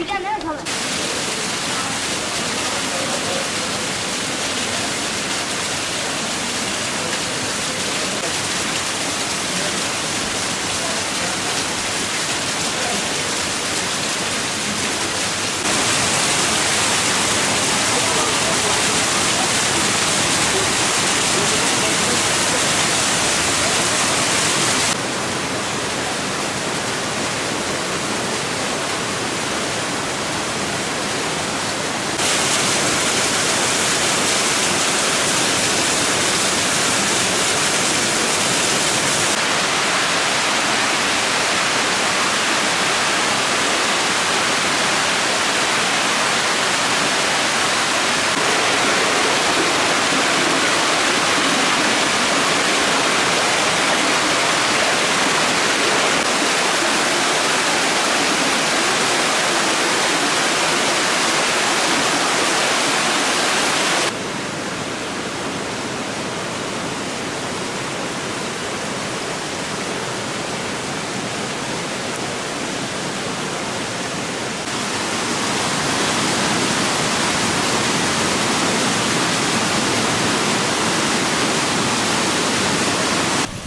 ঠিক আছে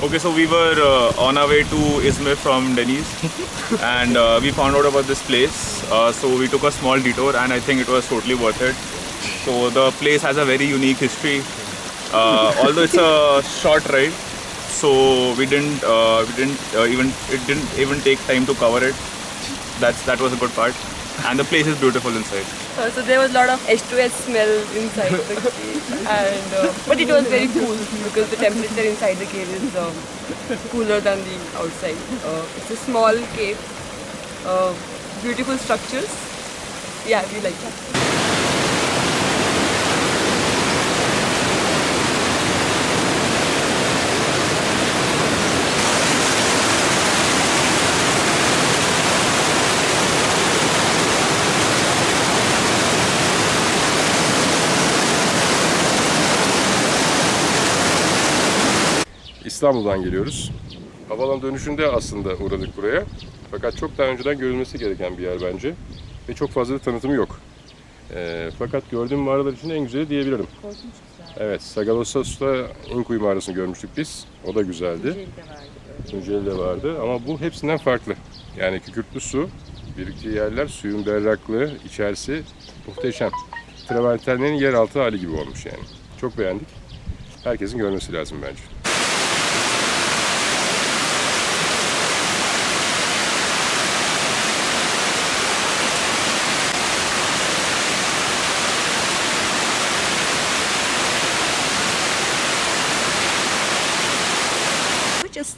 Okay, so we were uh, on our way to Izmir from Denny's, and uh, we found out about this place. Uh, so we took a small detour, and I think it was totally worth it. So the place has a very unique history. Uh, although it's a short ride, so we didn't uh, we didn't uh, even it didn't even take time to cover it. That's that was a good part, and the place is beautiful inside. Uh, so there was a lot of H2S smell inside the cave, and uh, but it was very cool because the temperature inside the cave is uh, cooler than the outside. Uh, it's a small cave, uh, beautiful structures. Yeah, we like that. İstanbul'dan geliyoruz. Havalan dönüşünde aslında uğradık buraya. Fakat çok daha önceden görülmesi gereken bir yer bence. Ve çok fazla da tanıtımı yok. Ee, fakat gördüğüm mağaralar için en güzeli diyebilirim. Evet, Sagalossos'ta Inkuyu mağarasını görmüştük biz. O da güzeldi. Tunceli de vardı ama bu hepsinden farklı. Yani kükürtlü su, biriktiği yerler, suyun berraklığı, içerisi muhteşem. Travertenlerin yeraltı hali gibi olmuş yani. Çok beğendik. Herkesin görmesi lazım bence.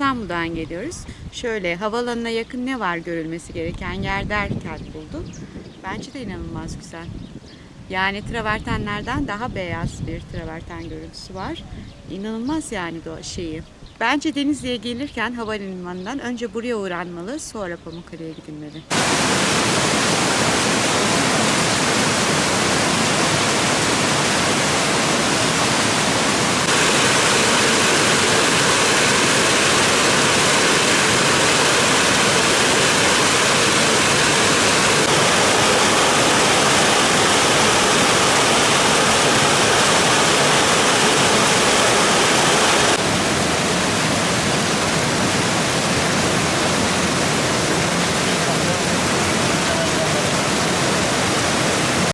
İstanbul'dan geliyoruz. Şöyle havalanına yakın ne var görülmesi gereken yer derken buldum. Bence de inanılmaz güzel. Yani travertenlerden daha beyaz bir traverten görüntüsü var. İnanılmaz yani doğa şeyi. Bence Denizli'ye gelirken havalimanından önce buraya uğranmalı, sonra Pamukkale'ye gidilmeli.